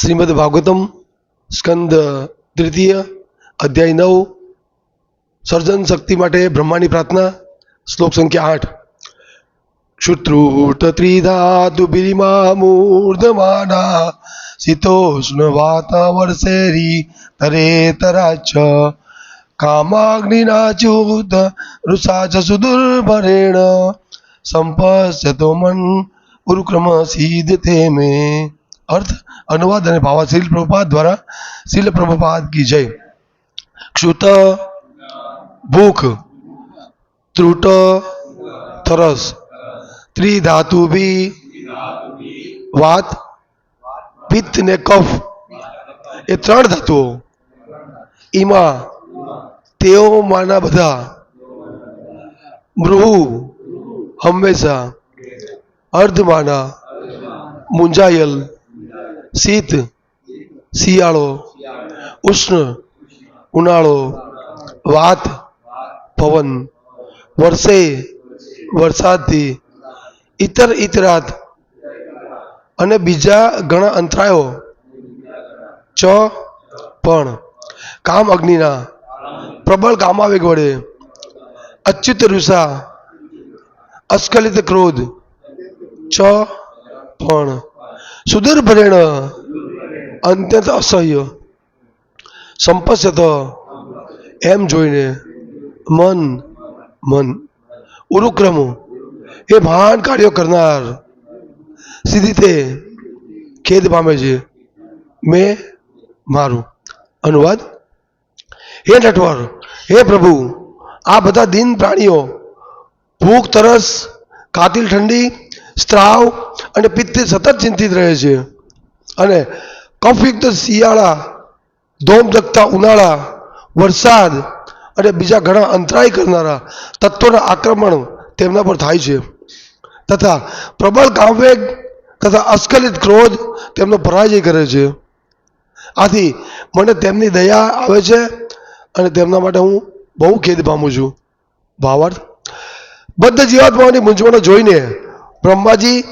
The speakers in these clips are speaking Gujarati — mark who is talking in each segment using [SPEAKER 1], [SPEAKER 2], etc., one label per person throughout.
[SPEAKER 1] શ્રીમદ ભાગવતમ સ્કંદ તૃતીય, અધ્યાય નવ, સર્જન શક્તિ માટે બ્રહ્માની પ્રાર્થના, શ્લોક સંખ્યા આઠ. શુત્રુટ ત્રિધાતુ બિરિમા મૂર્ધમાના, શીતોષ્ણ વાતાવર્ષેરી તરે તરાચ કામાગ્નિના ચ્યુત રુષા ચ સુદુર્ભરેણ, સંપશ્યતો મન ઉરુક્રમ સીધતે મે અર્થ, અનુવાદ અને ભાવા શીલ પ્રભુપાદ દ્વારા શીલ પ્રભુપાદ કી જય. ક્ષુત ભૂખ, ત્રુટ તરસ ત્રિધાતુ બી વાત, પિત્ત ને કફ એ ત્રણ ધાતુઓ. એમાં તેઓમાંના બધા. મૃહુ, હંમેશા. અર્ધમાના. મુંજાયેલ. શીત શિયાળો, ઉષ્ણ, ઉનાળો, વાત, પવન, વર્ષે, વરસાદથી, ઇતર ઇતરાત અને બીજા ઘણા અંતરાયો, ચ, પણ, કામ અગ્નિના, પ્રબળ કામાવેગ વડે, અચ્યુત ઋષા અસ્ખલિત ક્રોધ, ચ, પણ. સુદૂરભરેણ અત્યંત અસહ્ય. સંપસ્યત એમ જોઈને મન મન, ઉરુક્રમો, એ મહાન કાર્યો કરનાર સીધી તે ખેદ પામે છે. મેં મારું. અનુવાદ. હે નટવર, હે પ્રભુ, આ બધા દિન પ્રાણીઓ, ભૂખ, તરસ, કાતિલ ઠંડી, સ્ત્રાવ અને પિત્તથી સતત ચિંતિત રહે છે. અને કફયુક્ત શિયાળા, ધોમ ધકતા ઉનાળા, વરસાદ અને બીજા ઘણા અંતરાય કરનારા તત્વોના આક્રમણ તેમના પર થાય છે. તથા પ્રબળ કામવેગ તથા અસ્ખલિત ક્રોધ તેમનો પરાજય કરે છે. આથી મને તેમની દયા આવે છે અને તેમના માટે હું બહુ ખેદ પામું છું. ભાવાર્થ. બદ્ધ જીવાત્માઓની મૂંઝવણો જોઈને બ્રહ્માજી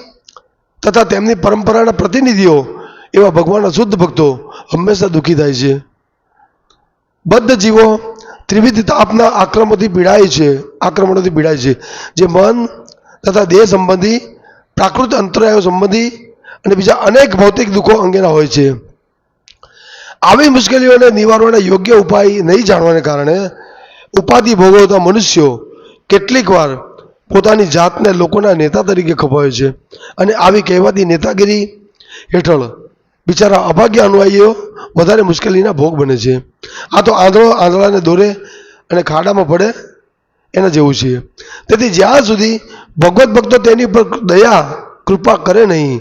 [SPEAKER 1] તથા તેમની પરંપરાના પ્રતિનિધિઓ એવા ભગવાનના શુદ્ધ ભક્તો હંમેશા દુઃખી થાય છે. બદ્ધ જીવો ત્રિવિધ તાપના આક્રમણોથી પીડાય છે, આક્રમણોથી પીડાય છે. જે મન તથા દેહ સંબંધી, પ્રાકૃત અંતરાયો સંબંધી અને બીજા અનેક ભૌતિક દુઃખો અંગેના હોય છે. આવી મુશ્કેલીઓને નિવારવાના યોગ્ય ઉપાય નહીં જાણવાને કારણે ઉપાધિ ભોગવતા મનુષ્યો કેટલીક વાર પોતાની જાતને લોકોના નેતા તરીકે ખપાવે છે. અને આવી કહેવાતી નેતાગીરી હેઠળ બિચારા અભાગ્ય અનુયાયીઓ વધારે મુશ્કેલીના ભોગ બને છે. આ તો આંધળો આંધળાને દોરે અને ખાડામાં પડે એના જેવું છે. તેથી જ્યાં સુધી ભગવત ભક્તો તેની પર દયા, કૃપા કરે નહીં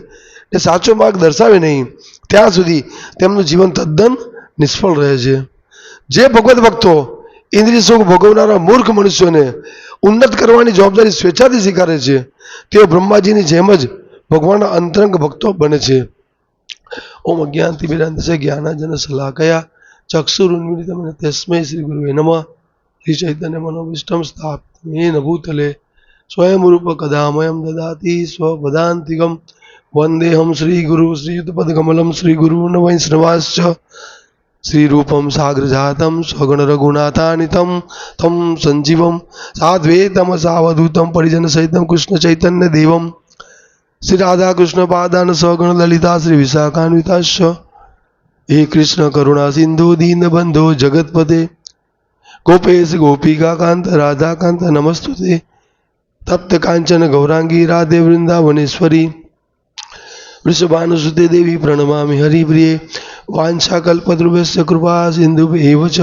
[SPEAKER 1] ને સાચો માર્ગ દર્શાવે નહીં, ત્યાં સુધી તેમનું જીવન તદ્દન નિષ્ફળ રહે છે. જે ભગવત ભક્તો ઇન્દ્રિય સુખ ભોગવનારા મૂર્ખ મનુષ્યોને ઉન્નત કરવાની જવાબદારી સ્વેચ્છાથી સ્વીકારે છે. તેઓ બ્રહ્માજીની જેમ જ ભગવાનના અંતરંગ ભક્તો બને છે. ઓમ અજ્ઞાનથી વિરાંતસે જ્ઞાનાજન સલાકયા ચક્ષુરુન્મિલિતમ તસ્મૈ શ્રી ગુરુવે નમઃ. શ્રી ચૈતન્ય મનોવિષ્ટમ સ્થાપમેન ભૂતલે સ્વયંરૂપ કદામયમ દદાતિ સ્વપદાંતિકમ. વંદેહમ શ્રી ગુરુ શ્રીયુતપદકમલમ શ્રી ગુરુ વૈષ્ણવાશ્ચ શ્રીરૂપમ સાગ્રજાતમ સ્વગણ રઘુનાથાનિતમ તમ સંજીવમ સાધ્વેતમ સાવધૂતમ પરિજન સહિતમ કૃષ્ણ ચૈતન્ય દેવમ શ્રી રાધા કૃષ્ણ પાદાન સગણ લલિતા શ્રી વિશાખાન્વિતાશ હે કૃષ્ણ કરુણા સિંધુ દીન બંધો જગતપતે ગોપેશ ગોપિકા કાંત રાધાકાંત નમસ્તુતે તપ્ત કાંચન ગૌરાંગી રાધે વૃંદાવનેશ્વરી વૃષભાનુસુતે દેવી પ્રણમામિ હરિપ્રિયે વાંછાકલ્પદ્રુભ્યસ્ય કૃપા સિંધુ એવ ચ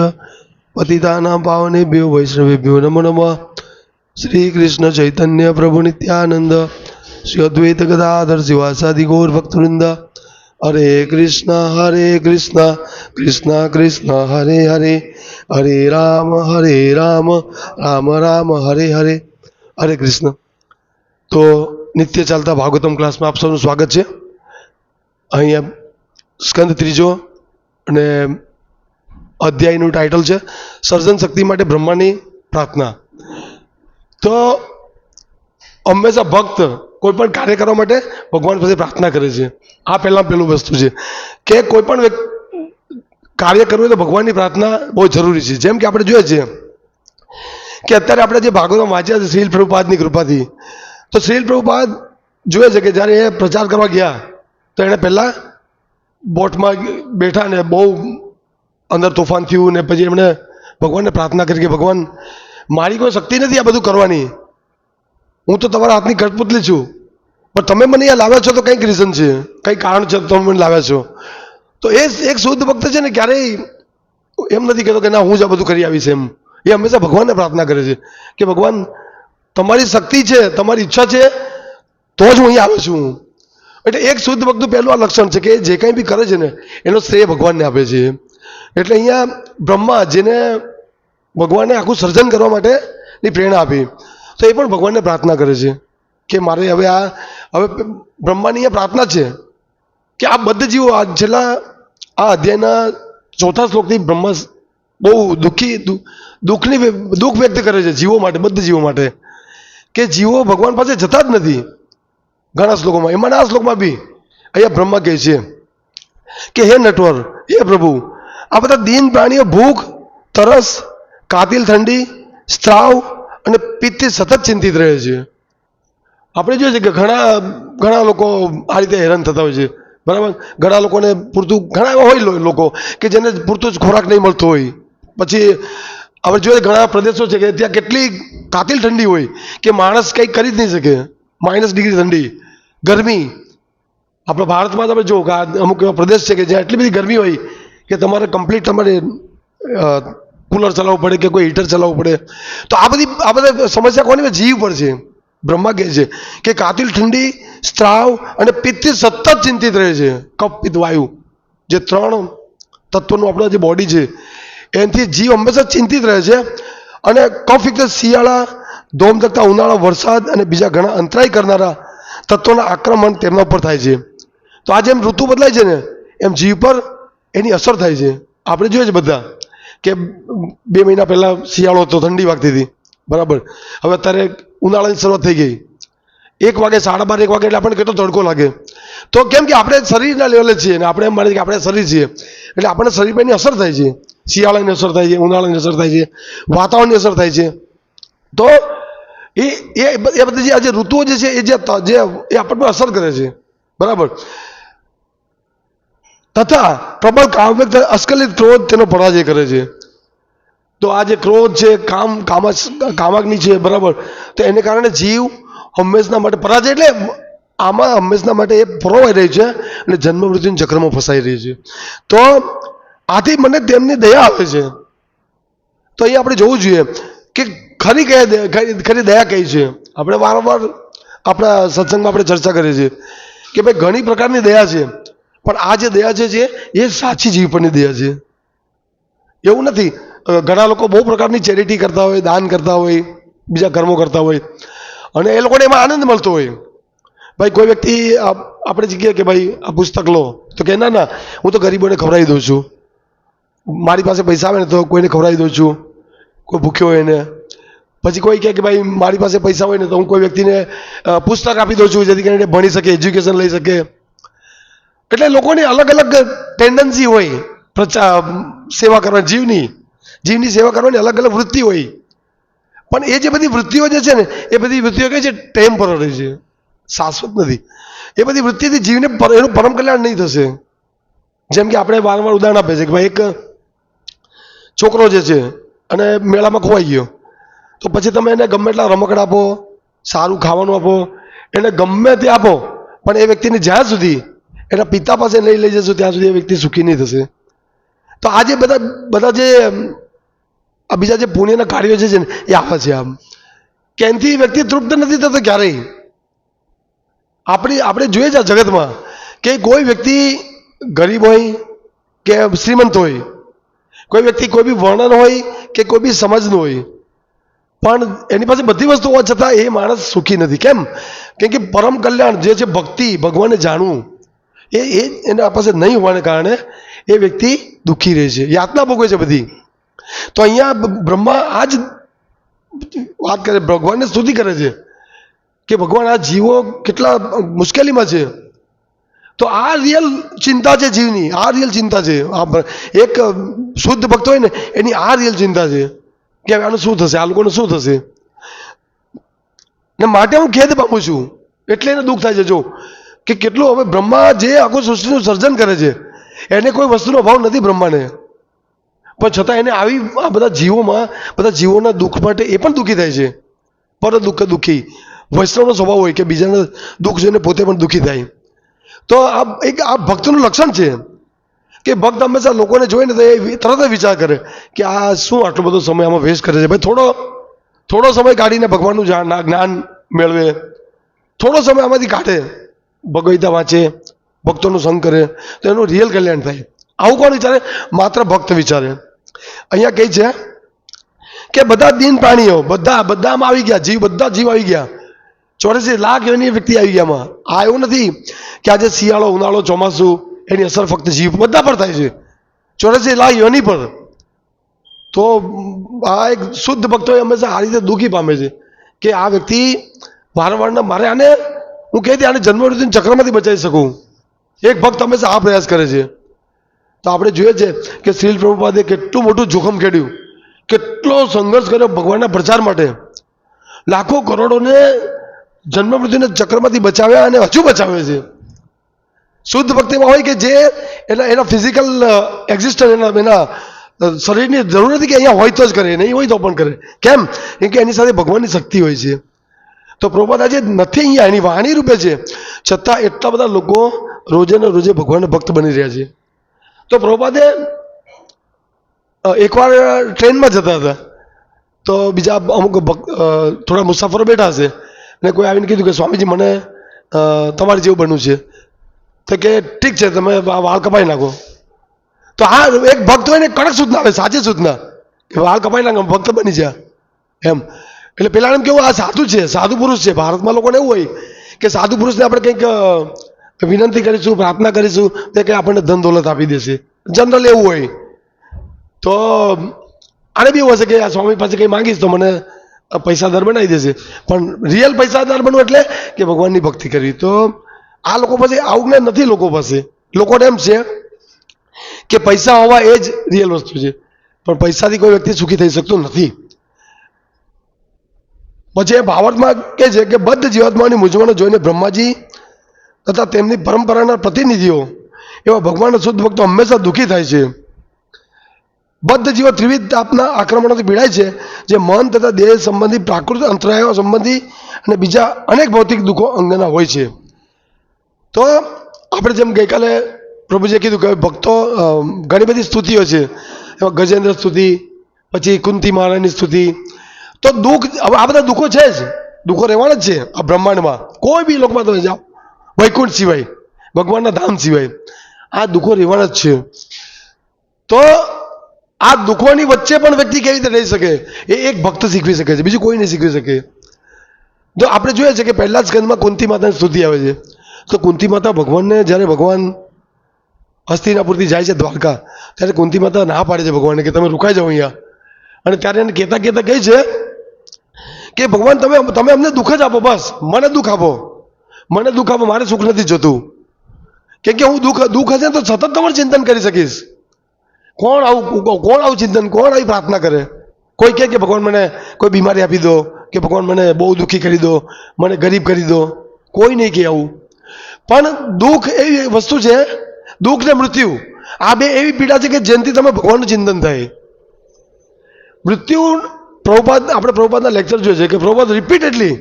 [SPEAKER 1] પતિતાનાં પાવનેભ્યો વૈષ્ણવેભ્યો નમો નમઃ શ્રી કૃષ્ણ ચૈતન્ય પ્રભુ નિત્યાનંદ શ્રી અદ્વૈત ગદાધર શિવાસાદિ ગૌર ભક્તવૃંદ હરે કૃષ્ણ હરે કૃષ્ણ કૃષ્ણ કૃષ્ણ હરે હરે હરે રામ હરે રામ રામ રામ હરે હરે હરે કૃષ્ણ તો નિત્ય ચાલતા ભાગવતમ ક્લાસમાં આપ સૌનું સ્વાગત છે। અહીંયા સ્કંદ ત્રીજો અને અધ્યાયનું ટાઇટલ છે, સર્જન શક્તિ માટે બ્રહ્માની પ્રાર્થના. તો હંમેશા ભક્ત કોઈ પણ કાર્ય કરવા માટે ભગવાન પાસે પ્રાર્થના કરે છે. આ પહેલાં પહેલું વસ્તુ છે કે કોઈ પણ કાર્ય કરવું હોય તો ભગવાનની પ્રાર્થના બહુ જરૂરી છે. જેમ કે આપણે જોઈએ છીએ કે અત્યારે આપણે જે ભાગવતમાં વાંચ્યા છે શ્રીલ પ્રભુપાદની કૃપાથી, તો શ્રીલ પ્રભુપાદ જોઈએ છે કે જ્યારે એ પ્રચાર કરવા ગયા, તો એણે પહેલાં બોટમાં બેઠા ને બહુ અંદર તોફાન થયું ને પછી એમણે ભગવાનને પ્રાર્થના કરી કે ભગવાન, મારી કોઈ શક્તિ નથી આ બધું કરવાની. હું તો તમારા હાથની કઠપુતલી છું. પણ તમે મને અહીંયા લાવ્યા છો તો કંઈક રીઝન છે. કંઈક કારણ છે તમે મને લાવ્યા છો. તો એ એક શુદ્ધ ભક્ત છે ને ક્યારેય એમ નથી કહેતો કે ના, હું જ આ બધું કરી આવીશ એમ. એ હંમેશા ભગવાનને પ્રાર્થના કરે છે કે ભગવાન, તમારી શક્તિ છે, તમારી ઈચ્છા છે, તો જ હું અહીંયા આવ્યો છું. એટલે એક શુદ્ધ ભક્તનું પહેલું આ લક્ષણ છે કે જે કંઈ બી કરે છે ને, એનો શ્રેય ભગવાનને આપે છે. એટલે અહીંયા બ્રહ્મા જેને ભગવાને આખું સર્જન કરવા માટેની પ્રેરણા આપી, તો એ પણ ભગવાનને પ્રાર્થના કરે છે કે મારે હવે આ, હવે બ્રહ્માની અહીંયા પ્રાર્થના છે કે આ બદ્ધ જીવો, આ છેલ્લા આ અધ્યાયના ચોથા શ્લોકથી બ્રહ્મા બહુ દુઃખી દુઃખની, દુઃખ વ્યક્ત કરે છે જીવો માટે બધ જીવો માટે, કે જીવો ભગવાન પાસે જતા જ નથી. ઘણા શ્લોકોમાં. એમાં આ શ્લોકમાં બી અહીંયા બ્રહ્મા કહે છે કે, હે નટવર, હે પ્રભુ, આ બધા દીન પ્રાણીઓ ભૂખ, તરસ, કાતિલ ઠંડી, સ્ત્રાવ અને પિત્તથી સતત ચિંતિત રહે છે. આપણે જોઈએ છે કે ઘણા ઘણા લોકો આ રીતે હેરાન થતા હોય છે. બરાબર? ઘણા લોકોને પૂરતું, ઘણા એવા હોય લોકો કે જેને પૂરતું જ ખોરાક નહીં મળતો હોય. પછી આપણે જોઈએ ઘણા પ્રદેશો છે કે ત્યાં કેટલી કાતિલ ઠંડી હોય કે માણસ કંઈ કરી જ નહીં શકે. માઇનસ ડિગ્રી ઠંડી. ગરમી. આપણા ભારતમાં તમે જુઓ અમુક એવા પ્રદેશ છે કે જ્યાં એટલી બધી ગરમી હોય કે તમારે કમ્પ્લીટ તમારે કુલર ચલાવવું પડે કે કોઈ હીટર ચલાવવું પડે. તો આ બધી, આ બધા સમસ્યા કોની જીવ પર છે. બ્રહ્મા કહે છે. કે કાતિલ ઠંડી, સ્ત્રાવ અને પિત્તથી સતત ચિંતિત રહે છે. કફ, પિત્ત, વાયુ. જે ત્રણ તત્વનું આપણું જે બોડી છે, એનાથી જીવ હંમેશા ચિંતિત રહે છે અને કફ એક શિયાળા, ધોમ ધકતા ઉનાળા, વરસાદ અને બીજા ઘણા અંતરાય કરનારા તત્વોના આક્રમણ તેમના ઉપર થાય છે. તો આ જેમ ઋતુ બદલાય છે ને, એમ જીવ પર એની અસર થાય છે. આપણે જોઈએ છે બધા કે બે મહિના પહેલાં શિયાળો હતો, ઠંડી વાગતી હતી. બરાબર. હવે અત્યારે ઉનાળાની શરૂઆત થઈ ગઈ. એક વાગે સાડા બાર, એક વાગે એટલે આપણને કેટલો તડકો લાગે. તો કેમ કે આપણે શરીરના લેવલે છીએ અને આપણે એમ માને કે આપણે શરીર છીએ. એટલે આપણને શરીર પર એની અસર થાય છે. શિયાળાની અસર થાય છે, ઉનાળાની અસર થાય છે, વાતાવરણની અસર થાય છે. તો એ એ બધી જે આ જે ઋતુઓ જે છે, એ જે એ આપણને અસર કરે છે. બરાબર? તથા પ્રબળ કામ અસ્કલિત ક્રોધ તેનો પરાજય કરે છે. તો આ જે ક્રોધ છે, કામ કામાગ્નિ છે, બરાબર? તો એને કારણે જીવ હંમેશના માટે પરાજય એટલે આમાં હંમેશના માટે એ પરોવાઈ રહી છે અને જન્મ મૃત્યુના ચક્રમાં ફસાઈ રહી છે. તો આથી મને તેમની દયા આવે છે. તો અહીંયા આપણે જોવું જોઈએ કે ખરી કહે ખરી દયા કઈ છે. આપણે વારંવાર આપણા સત્સંગમાં આપણે ચર્ચા કરીએ છીએ કે ભાઈ ઘણી પ્રકારની દયા છે. પણ આ જે દયા છે જે, એ સાચી જીવ પરની દયા છે. એવું નથી. ઘણા લોકો બહુ પ્રકારની ચેરિટી કરતા હોય, દાન કરતા હોય, બીજા કર્મો કરતા હોય. અને એ લોકોને એમાં આનંદ મળતો હોય. ભાઈ કોઈ વ્યક્તિ આપણે જગ્યાએ કે ભાઈ, આ પુસ્તક લો, તો કે ના ના, હું તો ગરીબોને ખવડાવી દઉં છું. મારી પાસે પૈસા આવે ને તો કોઈને ખવડાવી દઉં છું. કોઈ ભૂખ્યો હોય એને. પછી કોઈ કહે કે ભાઈ મારી પાસે પૈસા હોય ને તો હું કોઈ વ્યક્તિને પુસ્તક આપી દઉં છું જેથી કરીને ભણી શકે એજ્યુકેશન લઈ શકે. એટલે લોકોની અલગ અલગ ટેન્ડન્સી હોય પ્રચા સેવા કરવાની જીવની જીવની સેવા કરવાની અલગ અલગ વૃત્તિ હોય. પણ એ જે બધી વૃત્તિઓ જે છે ને, એ બધી વૃત્તિઓ કઈ છે ટેમ્પરરી છે, શાશ્વત નથી. એ બધી વૃત્તિથી જીવને એનું પરમ કલ્યાણ નહીં થશે. જેમ કે આપણે વારંવાર ઉદાહરણ આપે છે કે ભાઈ એક છોકરો જે છે અને મેળામાં ખોવાઈ ગયો. તો પછી તમે એને ગમે એટલા રમકડા આપો, સારું ખાવાનું આપો, એને ગમે તે આપો, પણ એ વ્યક્તિને જ્યાં સુધી એના પિતા પાસે નહીં લઈ જશો, ત્યાં સુધી એ વ્યક્તિ સુખી નહીં થશે. તો આજે બધા બધા જે આ બીજા જે પુણ્યના કાર્યો છે ને, એ આવે છે આમ. કેનથી વ્યક્તિ તૃપ્ત નથી થતો? ક્યારેય. આપણી, આપણે જોઈએ છે આ જગતમાં કે કોઈ વ્યક્તિ ગરીબ હોય કે શ્રીમંત હોય, કોઈ વ્યક્તિ કોઈ બી વર્ણન હોય કે કોઈ બી સમજનું હોય પણ એની પાસે બધી વસ્તુ હોવા છતાં એ માણસ સુખી નથી. કેમ? કેમ કે પરમ કલ્યાણ જે છે ભક્તિ, ભગવાનને જાણવું, એ એ એના પાસે નહીં હોવાને કારણે એ વ્યક્તિ દુઃખી રહે છે. યાતના ભોગવે છે બધી. તો અહીંયા બ્રહ્મા આ જ વાત કરે, ભગવાનને સ્તુતિ કરે છે કે ભગવાન આ જીવો કેટલા મુશ્કેલીમાં છે. તો આ રિયલ ચિંતા છે જીવની, આ રિયલ ચિંતા છે. આ એક શુદ્ધ ભક્ત હોય ને, એની આ રિયલ ચિંતા છે. કે હવે આનું શું થશે? આ લોકોને શું થશે? ને માટે હું ખેદ પામું છું. એટલે એને દુઃખ થાય છે. જો કે કેટલું હવે બ્રહ્મા જે આખું સૃષ્ટિનું સર્જન કરે છે, એને કોઈ વસ્તુનો અભાવ નથી બ્રહ્માને. પણ છતાં એને આવી આ બધા જીવોમાં, બધા જીવોના દુઃખ માટે એ પણ દુઃખી થાય છે. પર દુઃખ દુઃખી. વૈષ્ણવનો સ્વભાવ હોય કે બીજાને દુઃખ જોઈને પોતે પણ દુઃખી થાય. તો આ એક આ ભક્તનું લક્ષણ છે. કે ભક્ત હંમેશા લોકોને જોઈને તો એ તરત વિચાર કરે કે આ શું આટલો બધો સમય આમાં વેસ્ટ કરે છે? ભાઈ, થોડો થોડો સમય કાઢીને ભગવાનનું જ્ઞાન મેળવે. થોડો સમય આમાંથી કાઢે. ભગવદ્ગીતા વાંચે, ભક્તોનું સંગ કરે, તો એનું રિયલ કલ્યાણ થાય. આવું કોણ વિચારે? માત્ર ભક્ત વિચારે. અહીંયા કહે છે કે બધા દિન પ્રાણીઓ, બધા બધામાં આવી ગયા, જીવ બધા જીવ આવી ગયા. ચોર્યાસી લાખ એની વ્યક્તિ આવી ગયા આમાં. આ એવું નથી કે આજે શિયાળો, ઉનાળો, ચોમાસું એની અસર ફક્ત જીવ બધા પર થાય છે. ચોરસી લાખ યોની પર. તો આ એક શુદ્ધ ભક્તો હંમેશા આ રીતે દુઃખી પામે છે કે આ વ્યક્તિ વારંવાર મારે આને, હું કહી દે આને જન્મ ચક્રમાંથી બચાવી શકું. એક ભક્ત હંમેશા આ પ્રયાસ કરે છે. તો આપણે જોઈએ છે કે શ્રીલ પ્રભુપાદે કેટલું મોટું જોખમ ખેડ્યું. કેટલો સંઘર્ષ કર્યો ભગવાનના પ્રચાર માટે. લાખો કરોડોને જન્મ મૃત્યુના ચક્રમાંથી બચાવ્યા અને હજુ બચાવે છે. શુદ્ધ ભક્તિમાં હોય કે જે એના એના ફિઝિકલ એક્ઝિસ્ટન્સ એના એના શરીરની જરૂર નથી કે અહીંયા હોય તો જ કરે, નહીં હોય તો પણ કરે. કેમ? કેમ કે એની સાથે ભગવાનની શક્તિ હોય છે. તો પ્રભુપાદ આજે નથી અહીંયા, એની વાણી રૂપે છે. છતાં એટલા બધા લોકો રોજે ને રોજે ભગવાનના ભક્ત બની રહ્યા છે. તો પ્રભુપાદે એકવાર ટ્રેનમાં જતા હતા. તો બીજા અમુક થોડા મુસાફરો બેઠા હશે. ને કોઈ આવીને કીધું કે સ્વામીજી મને તમારે જેવું બનવું છે. તો કે ઠીક છે, તમે વાળ કપાઈ નાખો. તો આ એક ભક્ત હોય ને કડક સૂચના આવે, સાચી સૂચના. કે વાળ કપાઈ નાખો ભક્ત બની જા. એમ. એટલે પેલા એમ કેવું, આ સાધુ છે, સાધુ પુરુષ છે. ભારતમાં લોકોને એવું હોય કે સાધુ પુરુષને આપણે કંઈક વિનંતી કરીશું, પ્રાર્થના કરીશું, તો કે આપણને ધન દોલત આપી દેશે. જનરલ એવું હોય. તો, આને બી એવું હશે કે આ સ્વામી પાસે કંઈ માંગીશ તો મને પૈસાદાર બનાવી દેશે. પણ રિયલ પૈસાદાર બનવું એટલે કે ભગવાનની ભક્તિ કરવી. તો આ લોકો પાસે આવું જ્ઞાન નથી લોકો પાસે. લોકોને એમ છે કે પૈસા હોવા એ જ રિયલ વસ્તુ છે. પણ પૈસાથી કોઈ વ્યક્તિ સુખી થઈ શકતો નથી. પછી એ ભાવાર્થમાં કે છે કે બદ્ધ જીવાત્માની મૂંઝવણો જોઈને બ્રહ્માજી તથા તેમની પરંપરાના પ્રતિનિધિઓ એવા ભગવાનના શુદ્ધ ભક્તો હંમેશા દુઃખી થાય છે. બદ્ધ જીવો ત્રિવિધ તાપના આક્રમણોથી પીડાય છે, જે મન તથા દેહ સંબંધી પ્રાકૃતિક અંતરાયો સંબંધી અને બીજા અનેક ભૌતિક દુઃખો અંગેના હોય છે. તો આપણે જેમ ગઈકાલે પ્રભુજીએ કીધું કે ભક્તો ઘણી બધી સ્તુતિઓ છે. એમાં ગજેન્દ્ર સ્તુતિ, પછી કુંતી મહારાજની સ્તુતિ. તો દુઃખ, હવે આ બધા દુઃખો છે જ. દુઃખો રહેવાના જ છે આ બ્રહ્માંડમાં. કોઈ બી લોકમાં તમે જાઓ, વૈકુંઠ સિવાય, ભગવાનના ધામ સિવાય, આ દુઃખો રહેવાના જ છે. તો આ દુઃખોની વચ્ચે પણ વ્યક્તિ કેવી રીતે રહી શકે? એ એક ભક્ત શીખવી શકે છે, બીજું કોઈ નહીં શીખવી શકે. જો આપણે જોઈએ છે કે પહેલા જ સ્કંદમાં કુંતી માતાની સ્તુતિ આવે છે. તો કુંતી માતા ભગવાનને જ્યારે ભગવાન હસ્તિનાપુરથી જાય છે દ્વારકા, ત્યારે કુંતી માતા ના પાડે છે ભગવાનને કે તમે રોકાઈ જાઓ અહીંયા. અને ત્યારે એને કહેતા કહેતા કહે છે કે ભગવાન તમે તમે અમને દુઃખ જ આપો, બસ, મને દુઃખ આપો. મને દુઃખ આપો, મારે સુખ નથી જોતું. કેમ કે હું દુઃખ દુઃખ હશે તો સતત તમારું ચિંતન કરી શકીશ. કોણ આવું કોણ આવું ચિંતન, કોણ આવી પ્રાર્થના કરે? કોઈ કહે કે ભગવાન મને કોઈ બીમારી આપી દો, કે ભગવાન મને બહુ દુઃખી કરી દો, મને ગરીબ કરી દો. કોઈ નહીં કહે આવું. પણ દુઃખ એવી વસ્તુ છે દુઃખ ને મૃત્યુ. આ બે એવી પીડા છે કે જેનાથી તમે ભગવાનનું ચિંતન થાય. મૃત્યુ પ્રભુપાદ આપણે પ્રભુપાદના લેક્ચર જોઈએ છે કે પ્રભુપાદ રિપીટેડલી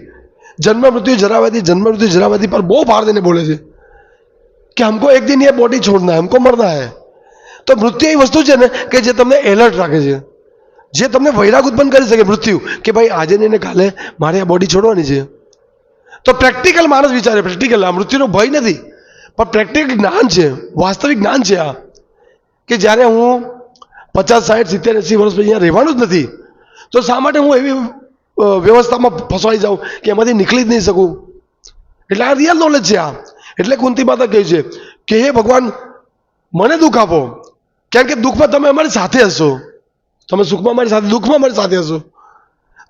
[SPEAKER 1] જન્મ મૃત્યુ જરાવાથી, જન્મ મૃત્યુ જરાવાથી પર બહુ ભાર દઈને બોલે છે. કે હમકો એક દિન એ બોડી છોડના હે હમકો મરના હે તો મૃત્યુ એવી વસ્તુ છે ને કે જે તમને એલર્ટ રાખે છે. જે તમને વૈરાગ ઉત્પન્ન કરી શકે મૃત્યુ. કે ભાઈ આજે નહીં ને કાલે મારે આ બોડી છોડવાની છે. તો પ્રેક્ટિકલ માણસ વિચારે પ્રેક્ટિકલ આ મૃત્યુનો ભય નથી. પણ પ્રેક્ટિકલ જ્ઞાન છે, વાસ્તવિક જ્ઞાન છે આ. કે જ્યારે હું પચાસ સાઠ સિત્તેર એંસી વર્ષ પછી અહીંયા રહેવાનું જ નથી, તો શા માટે હું એવી વ્યવસ્થામાં ફસવાઈ જાઉં કે એમાંથી નીકળી જ નહીં શકું? એટલે આ રિયલ નોલેજ છે આ. એટલે કુંતી માતા કહે છે કે, હે ભગવાન, મને દુઃખ આપો. કેમ કે દુઃખમાં તમે અમારી સાથે હશો. તમે સુખમાં મારી સાથે, દુઃખમાં મારી સાથે હશો.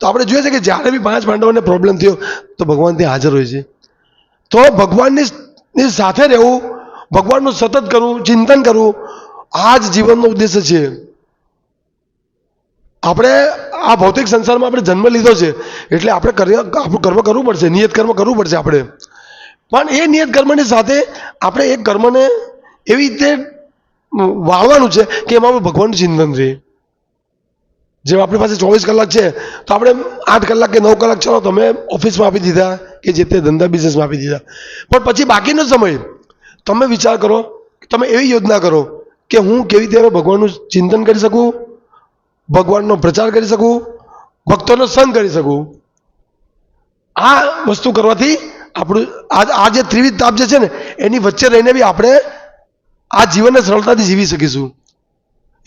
[SPEAKER 1] તો આપણે જોઈએ છે કે જ્યારે બી પાંચ પાંડવોને પ્રોબ્લેમ થયો, તો ભગવાન ત્યાં હાજર હોય છે. તો ભગવાનની સાથે રહેવું, ભગવાનનું સતત કરવું, ચિંતન કરવું, આ જ જીવનનો ઉદ્દેશ્ય છે. આપણે આ ભૌતિક સંસારમાં આપણે જન્મ લીધો છે, એટલે આપણે આપણું કર્મ કરવું પડશે, નિયત કર્મ કરવું પડશે આપણે. પણ એ નિયત કર્મની સાથે આપણે એ કર્મને એવી રીતે વાળવાનું છે કે એમાં ભગવાનનું ચિંતન રહે જેમ આપણી પાસે ચોવીસ કલાક છે, તો આપણે આઠ કલાક કે નવ કલાક ચલો તમે ઓફિસમાં આપી દીધા કે જે તે ધંધા બિઝનેસમાં આપી દીધા. પણ પછી બાકીનો સમય તમે વિચાર કરો, તમે એવી યોજના કરો કે હું કેવી રીતે ભગવાનનું ચિંતન કરી શકું, ભગવાનનો પ્રચાર કરી શકું, ભક્તોનો સંગ કરી શકું. આ વસ્તુ કરવાથી આપણું આ જે ત્રિવિધ તાપ જે છે ને, એની વચ્ચે રહીને બી આપણે આ જીવનને સરળતાથી જીવી શકીશું.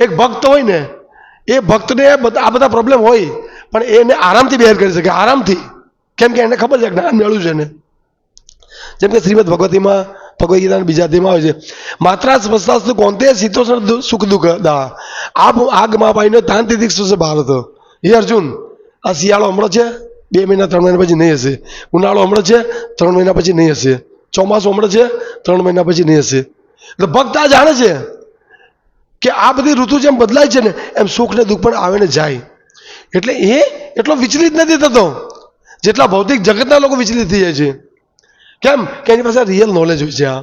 [SPEAKER 1] એક ભક્ત હોય ને એ ભક્તને આ બધા પ્રોબ્લેમ હોય, પણ એને આરામથી બેર કરી શકે, આરામથી. કેમ કે એને ખબર છે જ્ઞાન મેળવ્યું છે એને. જેમ કે શ્રીમદ ભગવતીમાં, ભગવદ ગીતાના બીજા અધ્યાયમાં આવે છે માત્રા સ્પષ્ટાસ્તુ કોંતે શીતોષણ સુખ દુઃખ દા આપ આગમાં પાઈને તાંતિ દીક્ષો છે ભારત. હે અર્જુન, આ શિયાળો હમણાં છે? બે મહિના, ત્રણ મહિના પછી નહીં હશે. ઉનાળો હમણાં છે? ત્રણ મહિના પછી નહીં હશે. ચોમાસું હમણાં છે? ત્રણ મહિના પછી નહીં હશે. એટલે ભક્ત આ જાણે છે કે આ બધી ઋતુ જેમ બદલાય છે ને, એમ સુખ ને દુઃખ પણ આવે ને જાય. એટલે એ એટલો વિચલિત નથી થતો, જેટલા ભૌતિક જગતના લોકો વિચલિત થઈ જાય છે. કેમ? કે એની પાસે રિયલ નોલેજ હોય છે આ.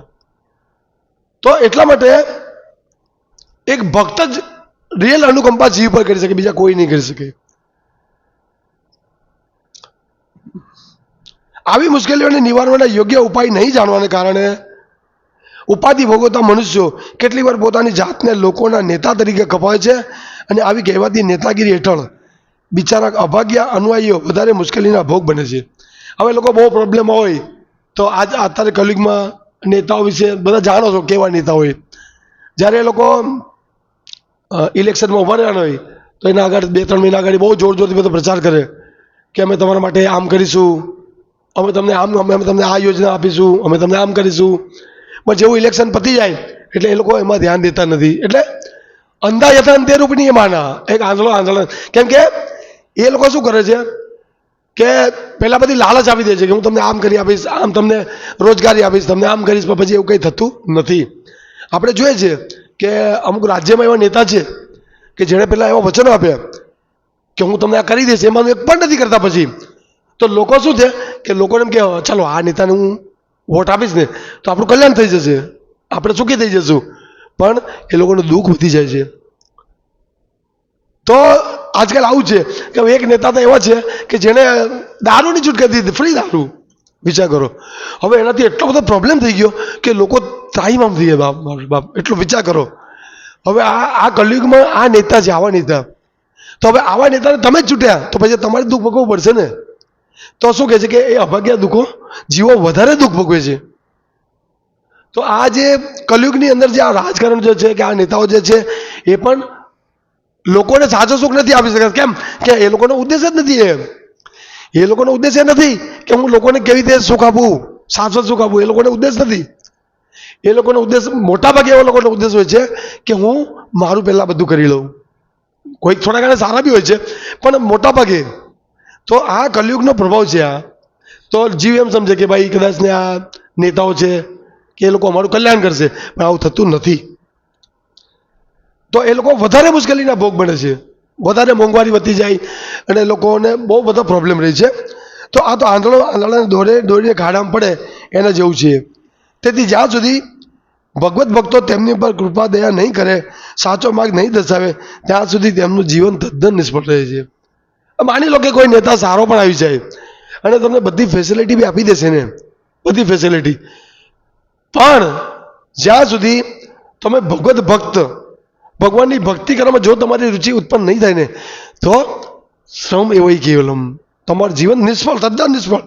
[SPEAKER 1] તો એટલા માટે એક ભક્ત જ રિયલ અનુકંપા જીવ પર કરી શકે, બીજા કોઈ નહીં કરી શકે. આવી મુશ્કેલીઓને નિવારવાના યોગ્ય ઉપાય નહીં જાણવાને કારણે ઉપાધિ ભોગવતા મનુષ્યો કેટલી વાર પોતાની જાતને લોકોના નેતા તરીકે કપાય છે અને આવી કહેવાતી નેતાગીરી હેઠળ બિચારા અભાગ્ય અનુયાયીઓ વધારે મુશ્કેલીના ભોગ બને છે. હવે લોકો બહુ પ્રોબ્લેમ હોય તો આજ અત્યારે કલિગમાં નેતાઓ વિશે બધા જાણો છો કેવા નેતા હોય જ્યારે એ લોકો ઇલેક્શનમાં ઊભા રહેવાના હોય તો એના આગળ બે, ત્રણ મહિના આગળ બહુ જોર જોરથી બધો પ્રચાર કરે કે અમે તમારા માટે આમ કરીશું, અમે તમને આમ, અમે તમને આ યોજના આપીશું, અમે તમને આમ કરીશું. પણ જેવું ઇલેક્શન પતી જાય, એટલે એ લોકો એમાં ધ્યાન દેતા નથી. એટલે અંધા યથાન તે રૂપની માના. એક આંધળો આંધળો. કેમ કે એ લોકો શું કરે છે કે પહેલાં બધી લાલચ આપી દે છે કે હું તમને આમ કરી આપીશ, આમ તમને રોજગારી આપીશ, તમને આમ કરીશ, પણ પછી એવું કંઈ થતું નથી. આપણે જોઈએ છે કે અમુક રાજ્યમાં એવા નેતા છે કે જેણે પહેલાં એવા વચનો આપ્યા કે હું તમને આ કરી દઈશ, એમાં એક પણ નથી કરતા પછી. તો લોકો શું છે કે લોકોને એમ કે ચાલો, આ નેતાને હું વોટ આપીશ ને તો આપણું કલ્યાણ થઈ જશે. આપણે સુખી થઈ જશું. પણ એ લોકોનું દુઃખ વધી જાય છે. તો આજકાલ આવું છે કે એક નેતા તો એવા છે કે જેણે દારૂની છૂટ કરી દીધી ફ્રી દારૂ. વિચાર કરો. હવે એનાથી એટલો બધો પ્રોબ્લેમ થઈ ગયો કે લોકો ત્રાહીમામ થઈ ગયા બાપ, બાપ એટલો વિચાર કરો. હવે આ આ કલયુગમાં આ નેતા છે આવા નેતા. તો હવે આવા નેતાને તમે જ છૂટ્યા તો પછી તમારે દુઃખ ભોગવવું પડશે ને? તો શું કહે છે કે, એ અભાગ્યા દુઃખો, જીવો વધારે દુઃખ ભોગવે છે. તો આ જે કલયુગની અંદર જે આ રાજકારણ જે છે, કે આ નેતાઓ જે છે, એ પણ લોકોને સાચો સુખ નથી આપી શકતા કેમ? કે એ લોકોનો ઉદ્દેશ જ નથી એમ. એ લોકોનો ઉદ્દેશ નથી કે હું લોકોને કેવી રીતે સુખ આપું, સાચો સુખ આપું. એ લોકોનો ઉદ્દેશ નથી. એ લોકોનો ઉદ્દેશ, મોટા ભાગે એવા લોકોનો ઉદ્દેશ હોય છે કે હું મારું પહેલાં બધું કરી લઉં. કોઈક થોડા ઘણા સારા બી હોય છે, પણ મોટા ભાગે તો આ કલયુગનો પ્રભાવ છે આ. તો જીવ એમ સમજે કે ભાઈ કદાચ ને આ નેતાઓ છે કે એ લોકો અમારું કલ્યાણ કરશે, પણ આવું થતું નથી. તો એ લોકો વધારે મુશ્કેલીના ભોગ બને છે. વધારે મોંઘવારી વધતી જાય અને લોકોને બહુ બધો પ્રોબ્લેમ રહે છે. તો આ તો આંધળો આંધળાને દોડે દોડીને ગાડામાં પડે એના જેવું છે. તેથી જ્યાં સુધી ભગવત ભક્તો તેમની પર કૃપા, દયા નહીં કરે, સાચો માર્ગ નહીં દર્શાવે, ત્યાં સુધી તેમનું જીવન તદ્દન નિષ્ફળ રહે છે. માની લો કે કોઈ નેતા સારો પણ આવી જાય અને તમને બધી ફેસિલિટી બી આપી દેશે ને, બધી ફેસિલિટી પણ જ્યાં સુધી તમે ભગવત ભક્ત, ભગવાનની ભક્તિ કરવામાં જો તમારી રુચિ ઉત્પન્ન નહીં થાય ને, તો શ્રમ એવો કેવલમ. તમારું જીવન નિષ્ફળ, તદ્દન નિષ્ફળ.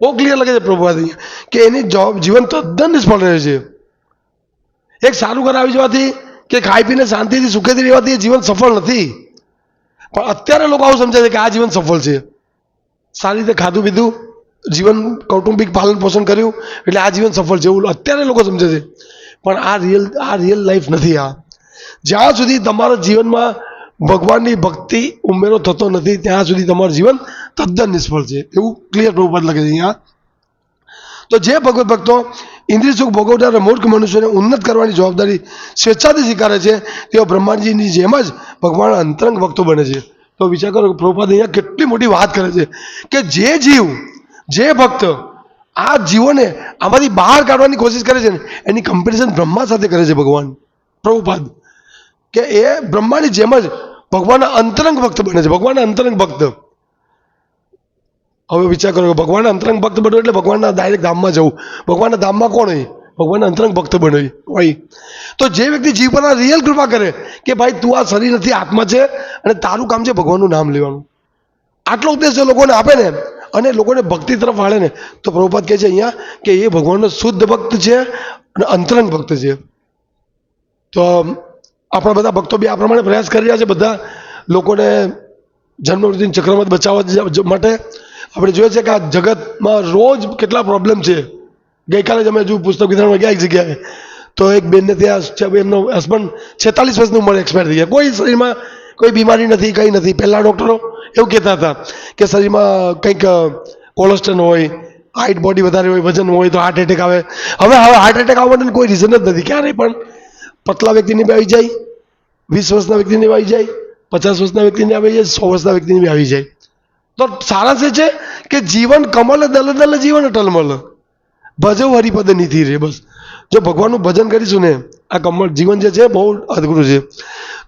[SPEAKER 1] બહુ ક્લિયર લાગે છે પ્રભુવાદી કે એની જોબ જીવન તદ્દન નિષ્ફળ રહે છે. એક સારું ઘર આવી જવાથી, કે ખાઈ પીને શાંતિથી સુખેથી રહેવાથી એ જીવન સફળ નથી. પણ અત્યારે લોકો આવું સમજે છે કે આ જીવન સફળ છે. સારી રીતે ખાધું પીધું, જીવન કૌટુંબિક પાલન પોષણ કર્યું, એટલે આ જીવન સફળ છે એવું અત્યારે લોકો સમજે છે. પણ આ રિયલ આ રિયલ લાઈફ નથી આ. જ્યાં સુધી તમારા જીવનમાં ભગવાનની ભક્તિ ઉમેરો થતો નથી, ત્યાં સુધી તમારું જીવન તદ્દન નિષ્ફળ છે. એવું ક્લિયર પ્રભુપાદ લખે છે અહીંયા. તો જે ભગવત ભક્તો ઇન્દ્રિય સુખ ભોગવનાર મૂર્ખ મનુષ્યને ઉન્નત કરવાની જવાબદારી સ્વેચ્છાથી સ્વીકારે છે, તેઓ બ્રહ્માંડજીની જેમ જ ભગવાન અંતરંગ ભક્તો બને છે. તો વિચાર કરો પ્રભુપાદ અહીંયા કેટલી મોટી વાત કરે છે કે જે જીવ, જે ભક્ત આ જીવોને આમાંથી બહાર કાઢવાની કોશિશ કરે છે ને, એની કમ્પેરિઝન બ્રહ્મા સાથે કરે છે ભગવાન. પ્રભુપાદ, કે એ બ્રહ્માની જેમ જ ભગવાનના અંતરંગ ભક્ત બને છે. ભગવાનના અંતરંગ ભક્ત. હવે વિચાર કરો ભગવાન અંતરંગ ભક્ત બન્યો એટલે ભગવાનના ડાયરેક્ટ ધામમાં જવું. ભગવાનના ધામમાં કોણ હોય? ભગવાનના અંતરંગ ભક્ત બનવી હોય. તો જે વ્યક્તિ જીવ પર રિયલ કૃપા કરે કે ભાઈ તું આ શરીર નથી, આત્મા છે અને તારું કામ છે ભગવાનનું નામ લેવાનું. આટલો ઉપદેશ જો લોકોને આપે ને અને લોકોને ભક્તિ તરફ વાળે ને, તો પ્રભુપાદ કહે છે અહીંયા કે એ ભગવાનનો શુદ્ધ ભક્ત છે અને અંતરંગ ભક્ત છે. તો આપણા બધા ભક્તો બી આ પ્રમાણે પ્રયાસ કરી રહ્યા છે બધા લોકોને જન્મ ચક્રમત બચાવવા જ- જ- માટે. આપણે જોઈએ છે કે આ જગતમાં રોજ કેટલા પ્રોબ્લેમ છે. ગઈકાલે જ અમે હજુ પુસ્તક વિતરણમાં ગયા એક જગ્યાએ. તો એક બેનને ત્યાં એમનો હસબન્ડ છેતાલીસ વર્ષની ઉંમરે એક્સપાયર થઈ ગયા. કોઈ શરીરમાં કોઈ બીમારી નથી, કંઈ નથી. પહેલાં ડૉક્ટરો એવું કહેતા હતા કે શરીરમાં કંઈક કોલેસ્ટ્રોલ હોય હાઇટ બોડી વધારે હોય, વજન હોય તો હાર્ટ એટેક આવે. હવે હવે હાર્ટ એટેક આવવા માટેનું કોઈ રીઝન જ નથી. ક્યારેય પણ પતલા વ્યક્તિને બી આવી જાય, વીસ વર્ષના વ્યક્તિને આવી જાય, પચાસ વર્ષના વ્યક્તિને આવી જાય, સો વર્ષના વ્યક્તિને બી આવી જાય. તો સારાંશ એ છે કે જીવન કમલ દલ દલ જીવન ટલમલ ભજવ હરિપદ નિધિ રે બસ. જો ભગવાનનું ભજન કરીશું ને, આ કમળ જીવન જે છે બહુ અઘરું છે.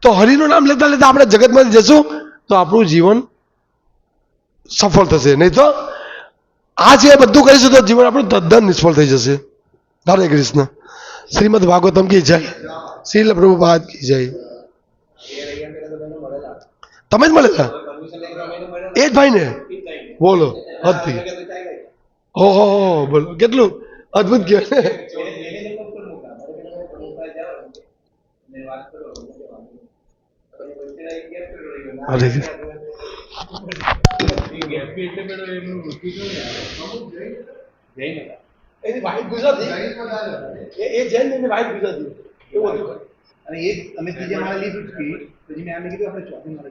[SPEAKER 1] તો હરિનું નામ લેતા લેતા આપણે જગતમાંથી જશું, તો આપણું જીવન સફળ થશે. નહીં તો આ જે બધું કરીશું તો જીવન આપણું તદ્દન નિષ્ફળ થઈ જશે. હરે કૃષ્ણ. શ્રીમદ ભાગવતમ કી જય. શ્રીલ પ્રભુપાદ કી જય. તમે જ મળેલા? એ જ ભાઈ ને બોલો હદથી. હો હો હો બોલો. કેટલું? અદ્ભુત કહેવાય વાઈફ ગુજરાતી? એ જૈન એની ગુજરાતી. એવું હતું.
[SPEAKER 2] અને એ અમે ત્રીજા માળે લીધું કે પછી મેં એમને કીધું આપણે ચોથી માળે